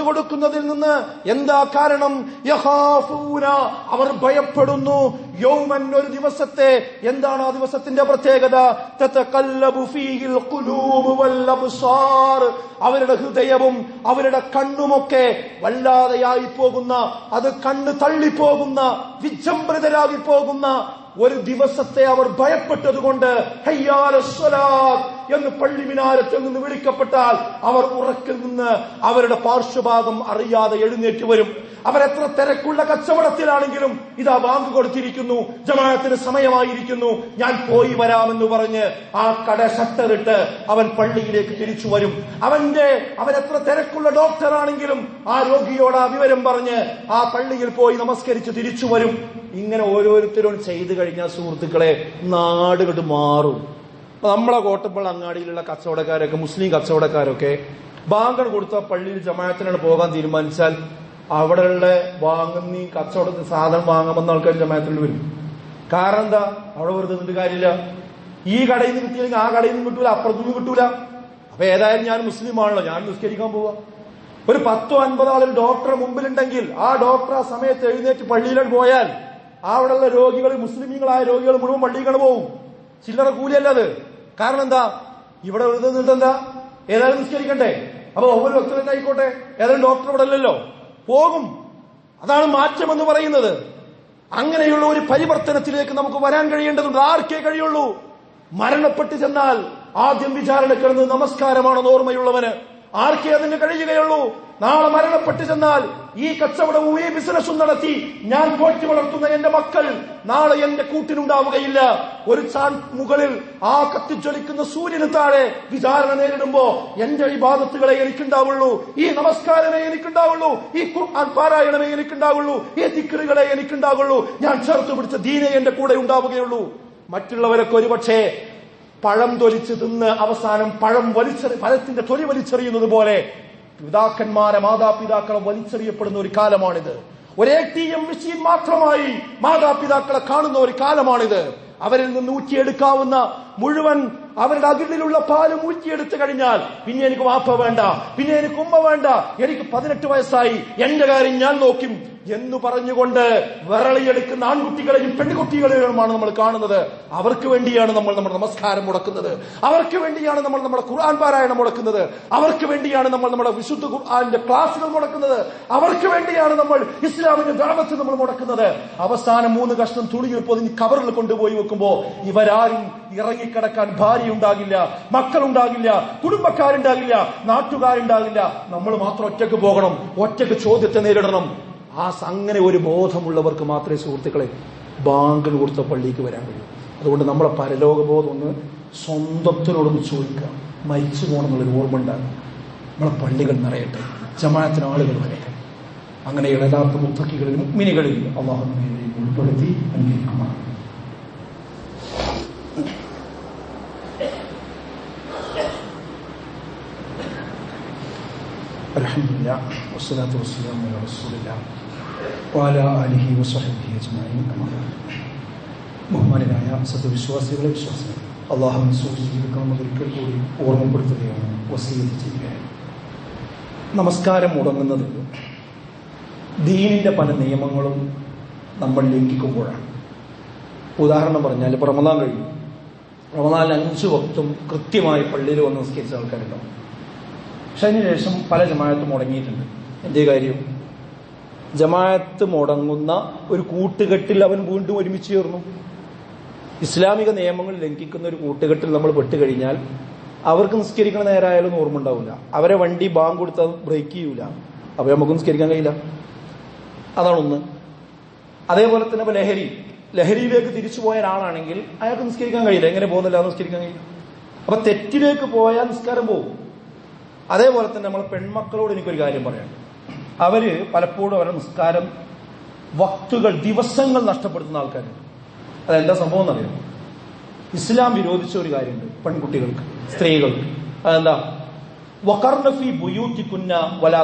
കൊടുക്കുന്നതിൽ നിന്ന്. എന്താ കാരണം? അവർ ഭയപ്പെടുന്നു യൗമൻ ഒരു ദിവസത്തെ എന്താണ് ആ ദിവസത്തിന്റെ പ്രത്യേകത. അവരുടെ ഹൃദയവും അവരുടെ കണ്ണുമൊക്കെ വല്ലാതെയായി പോകുന്ന അത് കണ്ണ് തള്ളിപ്പോകുന്ന വിജംബൃതരാകി പോകുന്ന ഒരു ദിവസത്തെ അവർ ഭയപ്പെട്ടതുകൊണ്ട് എന്ന് പള്ളി മിനാരത്തിൽ നിന്ന് വിളിക്കപ്പെട്ടാൽ അവർ ഉറക്കിൽ നിന്ന് അവരുടെ പാർശ്വഭാഗം അറിയാതെ എഴുന്നേറ്റ് വരും. അവരെത്ര തിരക്കുള്ള കച്ചവടത്തിലാണെങ്കിലും ഇതാ ബാങ്ക് കൊടുത്തിരിക്കുന്നു ജമാഅത്തിന് സമയമായിരിക്കുന്നു ഞാൻ പോയി വരാമെന്ന് പറഞ്ഞ് ആ കട ഷട്ടറിട്ട് അവൻ പള്ളിയിലേക്ക് തിരിച്ചു വരും. അവന്റെ അവൻ എത്ര തിരക്കുള്ള ഡോക്ടറാണെങ്കിലും ആ രോഗിയോട് ആ വിവരം പറഞ്ഞ് ആ പള്ളിയിൽ പോയി നമസ്കരിച്ച് തിരിച്ചു വരും. ഇങ്ങനെ ഓരോരുത്തരും ചെയ്തു കഴിഞ്ഞാൽ സുഹൃത്തുക്കളെ നാടുകട്ട് മാറും. നമ്മളെ കോട്ടപ്പള്ളി അങ്ങാടിയിലുള്ള കച്ചവടക്കാരൊക്കെ മുസ്ലിം കച്ചവടക്കാരൊക്കെ ബാങ്കൺ കൊടുത്ത പള്ളിയിൽ ജമാഅത്തിനാണ് പോകാൻ തീരുമാനിച്ചാൽ അവിടെയുള്ള വാങ്ങുന്ന ഈ കച്ചവടത്തിന് സാധനം വാങ്ങാമെന്ന ആൾക്കാർ ജമാഅത്തിൽ വരും. കാരണം എന്താ? അവിടെ വെറുതെ നിന്നിട്ട് കാര്യമില്ല. ഈ കടയിൽ നിന്ന് കിട്ടിയില്ലെങ്കിൽ ആ കടയിൽ നിന്ന് കിട്ടൂല അപ്പുറത്തുനിന്ന് കിട്ടൂല. അപ്പൊ ഏതായാലും ഞാൻ മുസ്ലിം ആണല്ലോ ഞാൻ നിസ്കരിക്കാൻ പോവാ. ഒരു പത്തോ അൻപതോ ആളൊരു ഡോക്ടറെ മുമ്പിലുണ്ടെങ്കിൽ ആ ഡോക്ടർ ആ സമയത്ത് എഴുന്നേറ്റ് പള്ളിയിലേക്ക് പോയാൽ അവിടെയുള്ള രോഗികൾ മുസ്ലിമീങ്ങളായ രോഗികൾ മുഴുവൻ പള്ളിയിൽ പോകും ചില്ലറ കൂലിയല്ല അത്. കാരണം എന്താ? ഇവിടെ വെറുതെ നിന്നിട്ടെന്താ ഏതായാലും നിസ്കരിക്കണ്ടേ? അപ്പൊ ഒവ്വൊരു വ്യക്തി ആയിക്കോട്ടെ. ഏതായാലും ഡോക്ടർ ഇവിടെ അല്ലല്ലോ. പോകും. അതാണ് മാറ്റം എന്ന് പറയുന്നത്. അങ്ങനെയുള്ള ഒരു പരിവർത്തനത്തിലേക്ക് നമുക്ക് വരാൻ കഴിയേണ്ടതുണ്ട്. ആർക്കേ കഴിയുള്ളൂ? മരണപ്പെട്ട് ചെന്നാൽ ആദ്യം വിചാരണ കിടന്ന് നമസ്കാരമാണെന്ന് ഓർമ്മയുള്ളവന് ആർക്കേ അതിന് കഴിയുകയുള്ളൂ? നാളെ മരണപ്പെട്ടു ചെന്നാൽ ഈ കച്ചവടവും ഈ ബിസിനസ്സും നടത്തി ഞാൻ പോറ്റി വളർത്തുന്ന എന്റെ മക്കൾ നാളെ എന്റെ കൂട്ടിനുണ്ടാവുകയില്ല. ഒരു ചാൻ മുകളിൽ ആ കത്തിജ്വലിക്കുന്ന സൂര്യന് താഴെ വിചാരണ നേരിടുമ്പോ എന്റെ ഈ ബാധത്തുകളെ എനിക്കുണ്ടാവുള്ളൂ ഈ നമസ്കാരമേ എനിക്കുണ്ടാവുള്ളൂ ഈ ഖുർആൻ പാരായണമേ എനിക്കുണ്ടാവുള്ളൂ ഈ തിക്കറികളെ എനിക്കുണ്ടാവുള്ളൂ. ഞാൻ ചേർത്ത് പിടിച്ച ദീനെ എന്റെ കൂടെ ഉണ്ടാവുകയുള്ളൂ. മറ്റുള്ളവരൊക്കെ ഒരുപക്ഷേ പഴം തൊലിച്ച് തിന്ന് അവസാനം പഴം വലിച്ചെറി ഫലത്തിന്റെ തൊലി വലിച്ചെറിയുന്നത് പോലെ പിതാക്കന്മാരെ മാതാപിതാക്കളെ വലിച്ചെറിയപ്പെടുന്ന ഒരു കാലമാണിത്. ഒരു ടി എം മെഷീൻ മാത്രമായി മാതാപിതാക്കളെ കാണുന്ന ഒരു കാലമാണിത്. അവരിൽ നിന്ന് ഊറ്റിയെടുക്കാവുന്ന മുഴുവൻ അവരുടെ അകിടിലുള്ള പാൽ ഊറ്റിയെടുത്തു കഴിഞ്ഞാൽ പിന്നെ എനിക്ക് വാപ്പ വേണ്ട പിന്നെ എനിക്ക് ഉമ്മ വേണ്ട എനിക്ക് പതിനെട്ട് വയസ്സായി. എന്റെ കാര്യം ഞാൻ നോക്കും എന്ന് പറഞ്ഞുകൊണ്ട് വിരളിയെടുക്കുന്ന ആൺകുട്ടികളെയും പെൺകുട്ടികളെയുമാണ് നമ്മൾ കാണുന്നത്. അവർക്ക് വേണ്ടിയാണ് നമ്മൾ നമ്മുടെ നമസ്കാരം മുടക്കുന്നത്. അവർക്ക് വേണ്ടിയാണ് നമ്മൾ നമ്മുടെ ഖുർആൻ പാരായണം മുടക്കുന്നത്. അവർക്ക് വേണ്ടിയാണ് നമ്മൾ നമ്മുടെ വിശുദ്ധ ഖുർആന്റെ ക്ലാസുകൾ മുടക്കുന്നത്. അവർക്ക് വേണ്ടിയാണ് നമ്മൾ ഇസ്ലാമിന്റെ ദാവത്ത് നമ്മൾ മുടക്കുന്നത്. അവസാനം മൂന്ന് കഷ്ണം തുണിയിൽ പൊതിഞ്ഞ് കവറിൽ കൊണ്ടുപോയി വെക്കുമ്പോ ഇവരാരും ഇറങ്ങിക്കിടക്കാൻ ഭാര്യ ഉണ്ടാകില്ല മക്കളുണ്ടാകില്ല കുടുംബക്കാരുണ്ടാകില്ല നാട്ടുകാരുണ്ടാകില്ല. നമ്മൾ മാത്രം ഒറ്റയ്ക്ക് പോകണം ഒറ്റയ്ക്ക് ചോദ്യത്തെ നേരിടണം. ആ അങ്ങനെ ഒരു ബോധമുള്ളവർക്ക് മാത്രമേ സുഹൃത്തുക്കളെ ബാങ്കിന് കൊടുത്ത പള്ളിക്ക് വരാൻ കഴിയൂ. അതുകൊണ്ട് നമ്മളെ പരലോകബോധം ഒന്ന് സ്വന്തത്തിനോടൊന്ന് ചോദിക്കുക. മരിച്ചു പോകണമെന്നുള്ളൊരു ഓർമ്മ ഉണ്ടാകും. നമ്മളെ പള്ളികൾ നിറയട്ടെ ജമാനത്തിന് ആളുകൾ വരട്ടെ. അങ്ങനെ യഥാർത്ഥ മുത്തക്കികളിൽ മുഗ്മിനികളിൽ അള്ളാഹു ഉൾപ്പെടുത്തി അംഗീകരിക്കുമാണ് الحمد لله والصلاة والسلام على رسول الله وعلى آله وصحبه أجمعين أما بعد ബഹുമാനായ സത്യവിശ്വാസികളെ വിശ്വാസികൾ അള്ളാഹുവിനെ സൂക്ഷിച്ച് ജീവിക്കണമെന്ന് ഒരിക്കൽ കൂടി ഓർമ്മപ്പെടുത്തുകയാണ് വസീത് ചെയ്യുകയാണ് നമസ്കാരം മുടങ്ങുന്നത് ദീനിന്റെ പല നിയമങ്ങളും നമ്മൾ ലംഘിക്കുമ്പോഴാണ് ഉദാഹരണം പറഞ്ഞാൽ ഇപ്പൊ റമദാൻ കഴിഞ്ഞു റമദാനിൽ അഞ്ചു വക്തും കൃത്യമായി പള്ളിയിൽ വന്ന് നിസ്കരിച്ച ആൾക്കാരുണ്ടാവും പക്ഷെ അതിനുശേഷം പല ജമാഅത്തും മുടങ്ങിയിട്ടുണ്ട്. എന്തേ കാര്യം? ജമാഅത്ത് മുടങ്ങുന്ന ഒരു കൂട്ടുകെട്ടിൽ അവൻ വീണ്ടും ഒരുമിച്ച് ചേർന്നു. ഇസ്ലാമിക നിയമങ്ങൾ ലംഘിക്കുന്ന ഒരു കൂട്ടുകെട്ടിൽ നമ്മൾ പെട്ടുകഴിഞ്ഞാൽ അവർക്ക് നിസ്കരിക്കണ നേരമായാലും ഓർമ്മ അവരെ വണ്ടി ബാങ്ക് കൊടുത്താൽ ബ്രേക്ക് ചെയ്യൂല. അപ്പൊ നമുക്ക് നിസ്കരിക്കാൻ കഴിയില്ല. അതാണ് ഒന്ന്. അതേപോലെ തന്നെ ഇപ്പൊ ലഹരി. ലഹരിയിലേക്ക് തിരിച്ചു പോയ ഒരാളാണെങ്കിൽ അയാൾക്ക് നിസ്കരിക്കാൻ കഴിയില്ല. എങ്ങനെ പോകുന്നില്ല? നിസ്കരിക്കാൻ കഴിയില്ല. അപ്പൊ തെറ്റിലേക്ക് പോയാൽ നിസ്കാരം പോകും. അതേപോലെ തന്നെ നമ്മൾ പെൺമക്കളോട് എനിക്കൊരു കാര്യം പറയാം അവർ പലപ്പോഴും അവരുടെ നിസ്കാരം വക്തുകൾ ദിവസങ്ങൾ നഷ്ടപ്പെടുത്തുന്ന ആൾക്കാരുണ്ട്. അതെന്താ സംഭവം എന്നറിയാം? ഇസ്ലാം വിരോധിച്ച ഒരു കാര്യമുണ്ട് പെൺകുട്ടികൾക്ക് സ്ത്രീകൾക്ക്. അതെന്താ? വലാ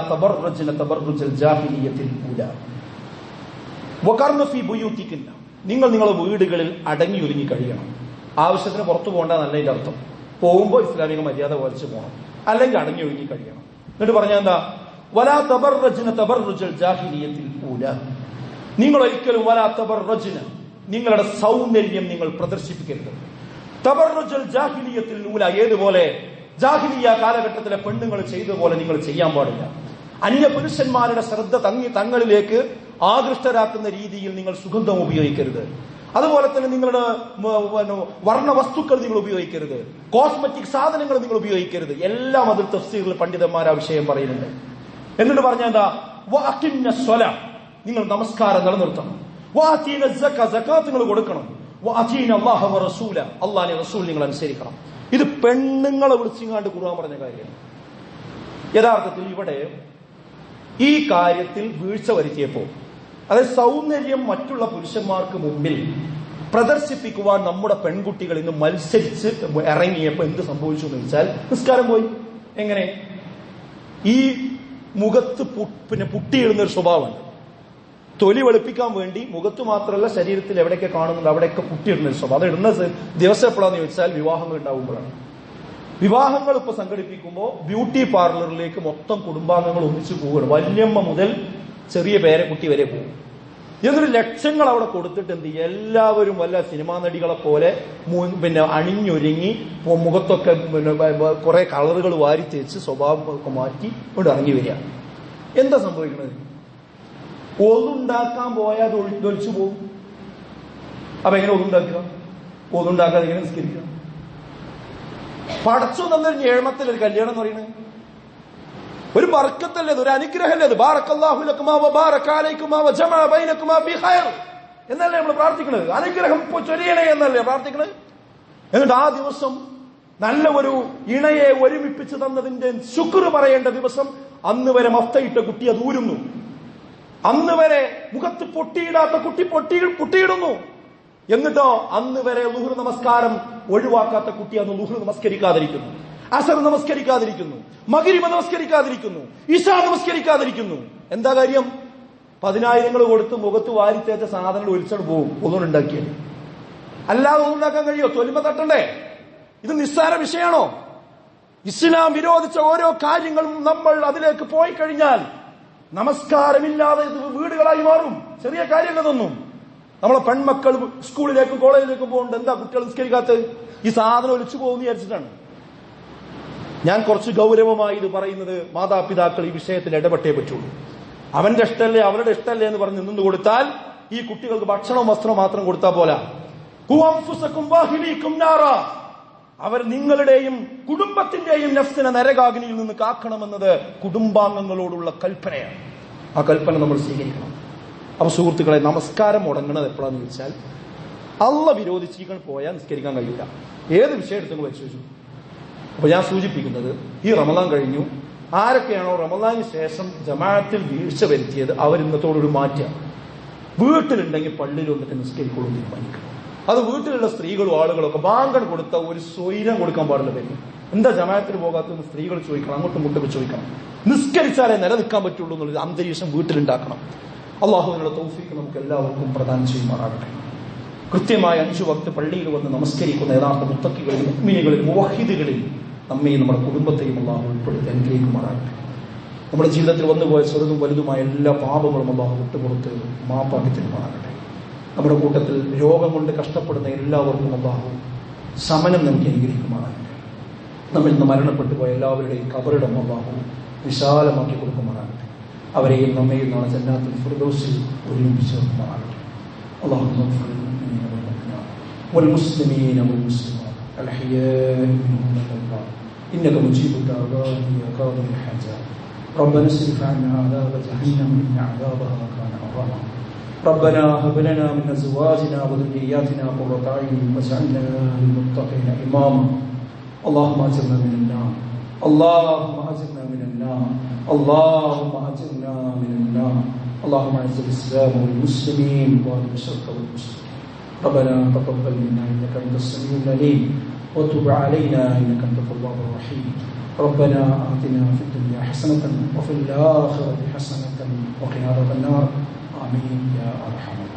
നിങ്ങൾ നിങ്ങളുടെ വീടുകളിൽ അടങ്ങി ഒരുങ്ങി കഴിയണം. ആവശ്യത്തിന് പുറത്തു പോകേണ്ട നല്ല അർത്ഥം. പോകുമ്പോൾ ഇസ്ലാമിക മര്യാദ വലിച്ചു പോകണം. അല്ലെങ്കിൽ അടങ്ങി ഒഴുകി കഴിയണം. എന്നിട്ട് പറഞ്ഞാൽ എന്താ? വലാ തബർറജ്ന തബർറുജൽ ജാഹിലിയത്തിൽ ഊല. നിങ്ങൾ ഒരിക്കലും വലാ തബർറജ്ന നിങ്ങളുടെ സൗന്ദര്യം നിങ്ങൾ പ്രദർശിപ്പിക്കരുത്. തബർറുജൽ ജാഹിലിയത്തിൽ നൂല ഏതുപോലെ? ജാഹിലിയ കാലഘട്ടത്തിലെ പെണ്ണുങ്ങൾ ചെയ്ത പോലെ നിങ്ങൾ ചെയ്യാൻ പാടില്ല. അന്യ പുരുഷന്മാരുടെ ശ്രദ്ധ തങ്ങി തങ്ങളിലേക്ക് ആകൃഷ്ടരാക്കുന്ന രീതിയിൽ നിങ്ങൾ സുഗന്ധം ഉപയോഗിക്കരുത്. അതുപോലെ തന്നെ നിങ്ങളുടെ വർണ വസ്തുക്കൾ നിങ്ങൾ ഉപയോഗിക്കരുത്. കോസ്മെറ്റിക് സാധനങ്ങൾ നിങ്ങൾ ഉപയോഗിക്കരുത്. എല്ലാം അതിൽ തഫ്സീറിൽ പണ്ഡിതന്മാർ ആ വിഷയം പറയുന്നുണ്ട്. എന്നിട്ട് പറഞ്ഞ എന്താ? വഅഖിംന സ്വല. നിങ്ങൾ നമസ്കാരം നിലനിർത്തണം. സക്കാത്ത് നിങ്ങൾ കൊടുക്കണം. വഅതീന അല്ലാഹ വ റസൂല. അല്ലാഹുവിന്റെ റസൂൽ നിങ്ങൾ അനുസരിക്കണം. ഇത് പെണ്ണുങ്ങളെ വിളിച്ചിങ്ങാണ്ട് ഖുർആൻ പറഞ്ഞ കാര്യമാണ്. യഥാർത്ഥത്തിൽ ഇവിടെ ഈ കാര്യത്തിൽ വീഴ്ച വരുത്തിയപ്പോൾ അതായത് സൗന്ദര്യം മറ്റുള്ള പുരുഷന്മാർക്ക് മുമ്പിൽ പ്രദർശിപ്പിക്കുവാൻ നമ്മുടെ പെൺകുട്ടികൾ ഇന്ന് മത്സരിച്ച് ഇറങ്ങിയപ്പോൾ എന്ത് സംഭവിച്ചു എന്ന് വെച്ചാൽ നിസ്കാരം പോയി. എങ്ങനെ? ഈ മുഖത്ത് പിന്നെ പുട്ടിയിടുന്ന ഒരു സ്വഭാവമുണ്ട്. തൊലി വെളുപ്പിക്കാൻ വേണ്ടി മുഖത്ത് മാത്രമല്ല ശരീരത്തിൽ എവിടെയൊക്കെ കാണുന്നുണ്ട് അവിടെയൊക്കെ പുട്ടിയിടുന്ന ഒരു സ്വഭാവം. അത് ഇടുന്ന ദിവസം എപ്പോഴാന്ന് ചോദിച്ചാൽ വിവാഹങ്ങൾ ഉണ്ടാകുമ്പോഴാണ് വിവാഹങ്ങൾ ഇപ്പൊ സംഘടിപ്പിക്കുമ്പോൾ ബ്യൂട്ടി പാർലറിലേക്ക് മൊത്തം കുടുംബാംഗങ്ങൾ ഒന്നിച്ചു പോവുകയാണ്. വല്യമ്മ മുതൽ ചെറിയ പേരക്കുട്ടി വരെ പോകും എന്നിട്ട് ലക്ഷങ്ങൾ അവിടെ കൊടുത്തിട്ട് എന്ത് എല്ലാവരും വല്ല സിനിമാ നടികളെ പോലെ പിന്നെ അണിഞ്ഞൊരുങ്ങി മുഖത്തൊക്കെ പിന്നെ കുറെ കളറുകൾ വാരി തേച്ച് സ്വഭാവം ഒക്കെ മാറ്റി ഇവിടെ ഇറങ്ങി വരിക. എന്താ സംഭവിക്കുന്നത് ഒന്നുണ്ടാക്കാൻ പോയാൽ തൊലിച്ചു പോകും. അപ്പൊ എങ്ങനെ ഒന്നുണ്ടാക്കുക ഒന്നുണ്ടാക്കാതെ എങ്ങനെ നിസ്കരിക്കുക? പടച്ചു തന്നൊരു ഞേഴമത്തിൽ ഒരു കല്യാണം എന്ന് പറയുന്നത് ഒരു ബർക്കത്തല്ലേ ഒരു അനുഗ്രഹമല്ലേ അത് ബാറക്കല്ലാഹു ലക്കുമാ വ ബാറക അലൈക്കുമാ വ ജമഅ ബൈനക്കുമാ ഫി ഖൈർ. എന്നല്ലേ നമ്മൾ പ്രാർത്ഥിക്കുന്നത്? അനുഗ്രഹം ചൊരിയണേ എന്നല്ലേ പ്രാർത്ഥിക്കുന്നത്? എന്നിട്ട് ആ ദിവസം നല്ല ഒരു ഇണയെ ഒരുമിപ്പിച്ച് തന്നതിന്റെ ശുക്ർ പറയേണ്ട ദിവസം അന്ന് വരെ മഫ്തയിട്ട കുട്ടി അത് ഊരുന്നു. അന്ന് വരെ മുഖത്ത് പൊട്ടിയിടാത്ത കുട്ടി പൊട്ടി പൊട്ടിയിടുന്നു. എന്നിട്ടോ അന്ന് വരെ ലുഹുർ നമസ്കാരം ഒഴിവാക്കാത്ത കുട്ടി അന്ന് ലുഹുർ നമസ്കരിക്കാതിരിക്കുന്നു. അസർ നമസ്കരിക്കാതിരിക്കുന്നു. മകരിമ നമസ്കരിക്കാതിരിക്കുന്നു. ഇഷ നമസ്കരിക്കാതിരിക്കുന്നു. എന്താ കാര്യം? പതിനായിരങ്ങൾ കൊടുത്ത് മുഖത്ത് വാരിത്തേച്ച സാധനങ്ങൾ ഒലിച്ചോട് പോകും ഒന്നും ഉണ്ടാക്കിയത് അല്ലാതെ ഒന്നുണ്ടാക്കാൻ കഴിയോ? തൊലിമ തട്ടണ്ടേ? ഇത് നിസ്സാര വിഷയമാണോ? ഇസ്ലാം വിരോധിച്ച ഓരോ കാര്യങ്ങളും നമ്മൾ അതിലേക്ക് പോയി കഴിഞ്ഞാൽ നമസ്കാരമില്ലാതെ ഇത് വീടുകളായി മാറും. ചെറിയ കാര്യങ്ങളൊന്നും നമ്മളെ പെൺമക്കൾ സ്കൂളിലേക്കും കോളേജിലേക്കും പോകുന്നുണ്ട്. എന്താ കുട്ടികൾ നിസ്കരിക്കാത്തത്? ഈ സാധനം ഒലിച്ചു പോകുന്നു വിചാരിച്ചിട്ടാണ്. ഞാൻ കുറച്ച് ഗൗരവമായി ഇത് പറയുന്നത് മാതാപിതാക്കൾ ഈ വിഷയത്തിൽ ഇടപെട്ടേ പറ്റുള്ളൂ. അവന്റെ ഇഷ്ടമല്ലേ അവരുടെ ഇഷ്ടമല്ലേ എന്ന് പറഞ്ഞ് നിന്ന് കൊടുത്താൽ ഈ കുട്ടികൾക്ക് ഭക്ഷണവും വസ്ത്രവും മാത്രം കൊടുത്താൽ നാറാ. അവർ നിങ്ങളുടെയും കുടുംബത്തിന്റെയും നഫ്സിനെ നരകാഗ്നിയിൽ നിന്ന് കാക്കണമെന്നത് കുടുംബാംഗങ്ങളോടുള്ള കൽപ്പനയാണ്. ആ കൽപ്പന നമ്മൾ സ്വീകരിക്കണം. അപ്പൊ സുഹൃത്തുക്കളെ നമസ്കാരം മുടങ്ങുന്നത് എപ്പോഴാന്ന് ചോദിച്ചാൽ അള്ള വിരോധിച്ചിരിക്കാൻ പോയാൽ നിസ്കരിക്കാൻ കഴിയില്ല. ഏത് വിഷയം എടുത്തെങ്കിലും പരിശോധിച്ചു. അപ്പൊ ഞാൻ സൂചിപ്പിക്കുന്നത് ഈ റമദാൻ കഴിഞ്ഞു. ആരൊക്കെയാണോ റമദാന് ശേഷം ജമാഅത്തിൽ വീഴ്ച വരുത്തിയത്? അവർ ഇന്നത്തോടൊരു മാറ്റുക വീട്ടിലുണ്ടെങ്കിൽ പള്ളിയിൽ വന്നിട്ട് നിസ്കരിക്കുള്ളൂ തീരുമാനിക്കണം അത് വീട്ടിലുള്ള സ്ത്രീകളും ആളുകളും ഒക്കെ ബാങ്കൺ കൊടുത്ത ഒരു സ്വൈരം കൊടുക്കാൻ പാടില്ല പേര് എന്താ ജമാഅത്തിൽ പോകാത്തതെന്ന് സ്ത്രീകൾ ചോദിക്കണം അങ്ങോട്ടും ഇങ്ങോട്ടും ചോദിക്കണം. നിസ്കരിച്ചാലേ നിലനിൽക്കാൻ പറ്റുള്ളൂ എന്നുള്ളൊരു അന്തരീക്ഷം വീട്ടിലുണ്ടാക്കണം. അള്ളാഹുവിനുള്ള തൗഫീക്ക് നമുക്ക് എല്ലാവർക്കും പ്രദാനം ചെയ്യുമാറാകട്ടെ. കൃത്യമായ അഞ്ചു വക്ത് പള്ളിയിൽ വന്ന് നമസ്കരിക്കുന്ന യഥാർത്ഥ മുത്തക്കികളിൽ ഉമ്മിനികളിൽ മുവഹിദുകളിൽ നമ്മയും നമ്മുടെ കുടുംബത്തെയും അള്ളാഹു ഉൾപ്പെടുത്തി അനുഗ്രഹിക്കുമാറാകട്ടെ. നമ്മുടെ ജീവിതത്തിൽ വന്നുപോയ ചെറുതും വലുതുമായ എല്ലാ പാപങ്ങളും അള്ളാഹു വിട്ടുപുറത്ത് മാപ്പാക്കി തരുമാറാകട്ടെ. നമ്മുടെ കൂട്ടത്തിൽ രോഗം കൊണ്ട് കഷ്ടപ്പെടുന്ന എല്ലാവർക്കും അള്ളാഹു സമനം നമുക്ക് അനുഗ്രഹിക്കുമാറാകട്ടെ. നമ്മൾ ഇന്ന് മരണപ്പെട്ടു പോയ എല്ലാവരുടെയും കബറിടം അള്ളാഹു വിശാലമാക്കി കൊടുക്കുമാറാകട്ടെ. അവരെയും നമ്മയും നാളെ ജന്നാത്തിൽ ഫിർദോസിൽ ഒരുമിച്ച് നിർത്തുമാറാകട്ടെ അള്ളാഹു والمسلمين والمسلمات الأحياء منهم والأموات إنك مجيب الدعوات يا قاضي الحاجات ربنا اصرف عنا عذاب جهنم إن عذابها كان غراما ربنا هب لنا من أزواجنا وذرياتنا قرة أعين واجعلنا للمتقين إماما. اللهم أجرنا من النار. اللهم أجرنا من النار. اللهم أجرنا من النار. اللهم أعز الإسلام والمسلمين واهل الشرك والمسلمين ربنا تقبل منا إنك أنت السميع العليم وتب علينا إنك أنت التواب الرحيم. ربنا آتنا في الدنيا حسنة وفي الآخرة حسنة وقنا عذاب النار. آمين يا أرحم الراحمين.